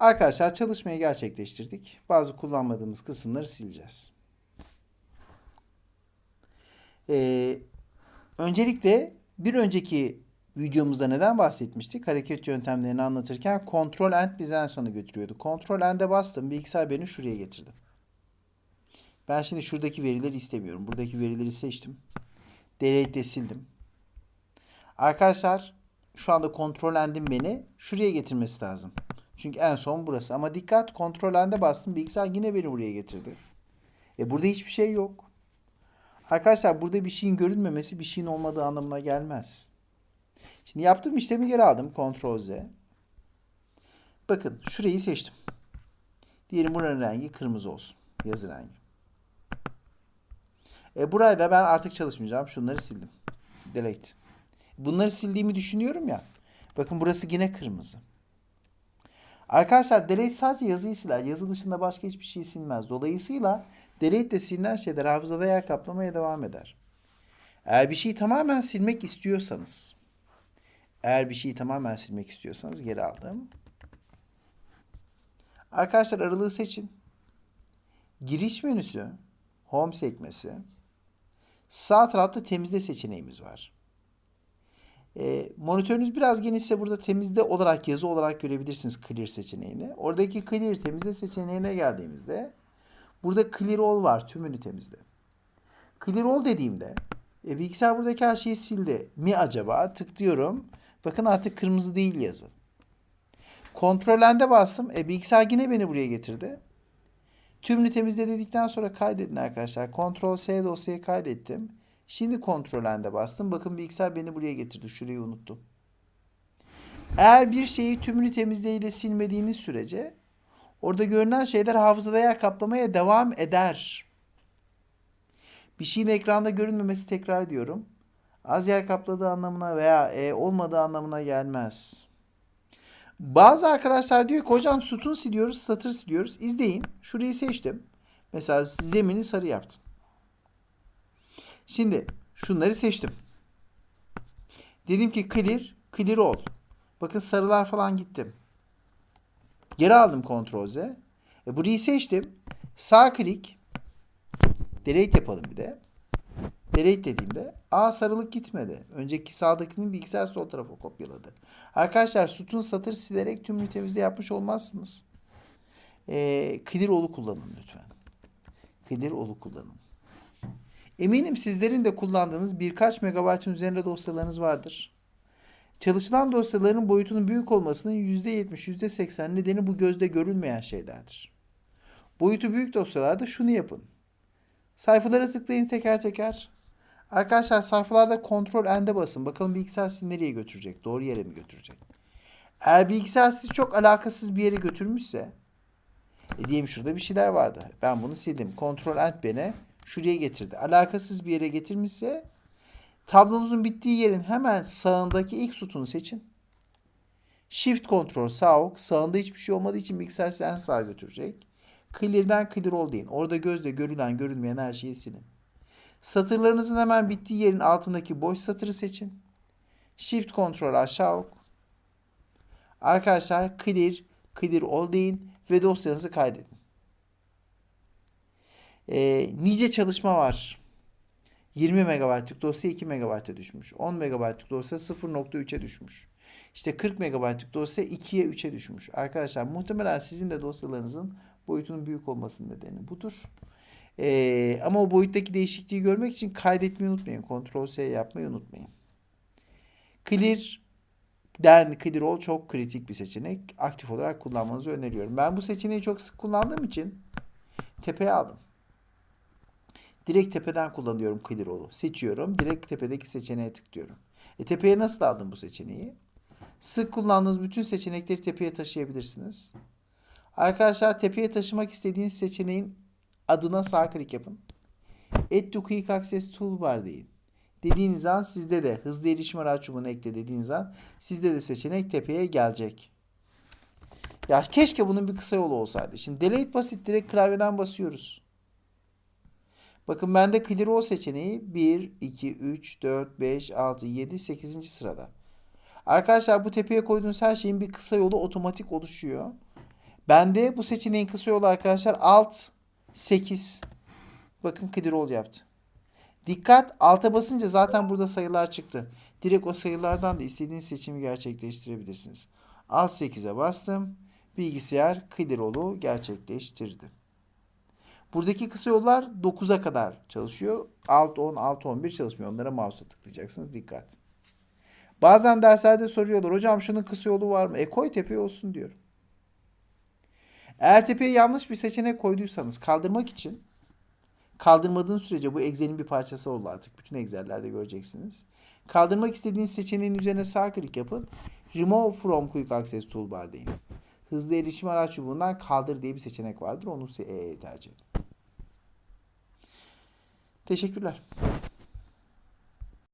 Arkadaşlar çalışmayı gerçekleştirdik. Bazı kullanmadığımız kısımları sileceğiz. Ee, öncelikle bir önceki videomuzda neden bahsetmiştik? Hareket yöntemlerini anlatırken Ctrl End bizi en sona götürüyordu. Ctrl End'e bastım. Bilgisayar beni şuraya getirdi. Ben şimdi şuradaki verileri istemiyorum. Buradaki verileri seçtim. Delete'de sildim. Arkadaşlar şu anda Ctrl End'in beni şuraya getirmesi lazım. Çünkü en son burası. Ama dikkat Ctrl End'e bastım. Bilgisayar yine beni buraya getirdi. E burada hiçbir şey yok. Arkadaşlar burada bir şeyin görünmemesi bir şeyin olmadığı anlamına gelmez. Şimdi yaptığım işlemi geri aldım. Ctrl Z. Bakın şurayı seçtim. Diyelim buranın rengi kırmızı olsun. Yazı rengi. E burayı da ben artık çalışmayacağım. Şunları sildim. Delete. Bunları sildiğimi düşünüyorum ya. Bakın burası yine kırmızı. Arkadaşlar delete sadece yazıyı siler. Yazı dışında başka hiçbir şey silmez. Dolayısıyla delete de silinen şeyler hafızada yer kaplamaya devam eder. Eğer bir şeyi tamamen silmek istiyorsanız eğer bir şeyi tamamen silmek istiyorsanız geri aldım. Arkadaşlar aralığı seçin. Giriş menüsü, home sekmesi. Sağ tarafta temizle seçeneğimiz var. E, monitörünüz biraz genişse burada temizle olarak yazı olarak görebilirsiniz clear seçeneğini. Oradaki clear temizle seçeneğine geldiğimizde burada clear all var tümünü temizle. Clear all dediğimde e, bilgisayar buradaki her şeyi sildi mi acaba? Tıklıyorum. Bakın artık kırmızı değil yazı. Kontrol N'de bastım. E, bilgisayar yine beni buraya getirdi. Tümünü temizle dedikten sonra kaydedin arkadaşlar. Ctrl S dosyayı kaydettim. Şimdi kontrol N'de bastım. Bakın bilgisayar beni buraya getirdi. Şurayı unuttum. Eğer bir şeyi tümünü temizleyiyle silmediğiniz sürece orada görünen şeyler hafızada yer kaplamaya devam eder. Bir şeyin ekranda görünmemesi tekrar ediyorum. Az yer kapladığı anlamına veya e, olmadığı anlamına gelmez. Bazı arkadaşlar diyor ki hocam sütun siliyoruz, satır siliyoruz. İzleyin. Şurayı seçtim. Mesela zemini sarı yaptım. Şimdi şunları seçtim. Dedim ki clear, clear all. Bakın sarılar falan gittim. Geri aldım Ctrl Z. E, burayı seçtim. Sağ klik. Delete yapalım bir de. Delete dediğimde A sarılık gitmedi. Önceki sağdakinin bilgisayar sol tarafa kopyaladı. Arkadaşlar sütun satır silerek tüm temizliği yapmış olmazsınız. E, clear all'u kullanın lütfen. Clear all'u kullanın. Eminim sizlerin de kullandığınız birkaç megabaytın üzerinde dosyalarınız vardır. Çalışılan dosyaların boyutunun büyük olmasının %70, %80 nedeni bu gözde görülmeyen şeylerdir. Boyutu büyük dosyalarda şunu yapın. Sayfalara tıklayın teker teker. Arkadaşlar sayfalarda kontrol N'de basın. Bakalım bilgisayar sizi nereye götürecek? Doğru yere mi götürecek? Eğer bilgisayar sizi çok alakasız bir yere götürmüşse e diyelim şurada bir şeyler vardı. Ben bunu sildim. Kontrol N beni şuraya getirdi. Alakasız bir yere getirmişse tablonuzun bittiği yerin hemen sağındaki ilk sütunu seçin. Shift Ctrl sağ ok. Sağında hiçbir şey olmadığı için bilgisayar sizi en sağa götürecek. Clear'den clear all deyin. Orada gözle görülen görünmeyen her şeyi silin. Satırlarınızın hemen bittiği yerin altındaki boş satırı seçin. Shift Ctrl aşağı ok. Arkadaşlar clear, clear all deyin ve dosyanızı kaydedin. Ee, nice çalışma var. 20 MB'lık dosya 2 MB'a düşmüş. 10 MB'lık dosya 0.3'e düşmüş. İşte 40 MB'lık dosya 2'ye 3'e düşmüş. Arkadaşlar muhtemelen sizin de dosyalarınızın boyutunun büyük olmasının nedeni budur. Ee, ama o boyuttaki değişikliği görmek için kaydetmeyi unutmayın. Ctrl S yapmayı unutmayın. Clear den clear all çok kritik bir seçenek. Aktif olarak kullanmanızı öneriyorum. Ben bu seçeneği çok sık kullandığım için tepeye aldım. Direkt tepeden kullanıyorum clear. Seçiyorum. Direkt tepedeki seçeneğe tıklıyorum. E tepeye nasıl aldım bu seçeneği? Sık kullandığınız bütün seçenekleri tepeye taşıyabilirsiniz. Arkadaşlar tepeye taşımak istediğiniz seçeneğin adına sağ klik yapın. Add to Quick Access Toolbar deyin. Dediğiniz an sizde de hızlı erişim araççumunu ekle dediğiniz an sizde de seçenek tepeye gelecek. Ya keşke bunun bir kısa yolu olsaydı. Şimdi delete basit direkt klavyeden basıyoruz. Bakın bende clear all seçeneği 1, 2, 3, 4, 5, 6, 7, 8. sırada. Arkadaşlar bu tepeye koyduğunuz her şeyin bir kısa yolu otomatik oluşuyor. Bende bu seçeneğin kısa yolu arkadaşlar alt 8. Bakın clear yaptı. Dikkat alta basınca zaten burada sayılar çıktı. Direkt o sayılardan da istediğiniz seçimi gerçekleştirebilirsiniz. Alt 8'e bastım. Bilgisayar clear gerçekleştirdi. Buradaki kısa yollar 9'a kadar çalışıyor. Alt 10, alt 11 çalışmıyor. Onlara mouse'la tıklayacaksınız. Dikkat. Bazen derslerde soruyorlar. Hocam şunun kısa yolu var mı? E koy tepeye olsun diyorum. Eğer tepeye yanlış bir seçenek koyduysanız kaldırmak için kaldırmadığın sürece bu Excel'in bir parçası oldu artık. Bütün Excel'lerde göreceksiniz. Kaldırmak istediğiniz seçeneğin üzerine sağ klik yapın. Remove from Quick Access Toolbar deyin. Hızlı erişim araç çubuğundan kaldır diye bir seçenek vardır. Onu e, tercih edin. Teşekkürler.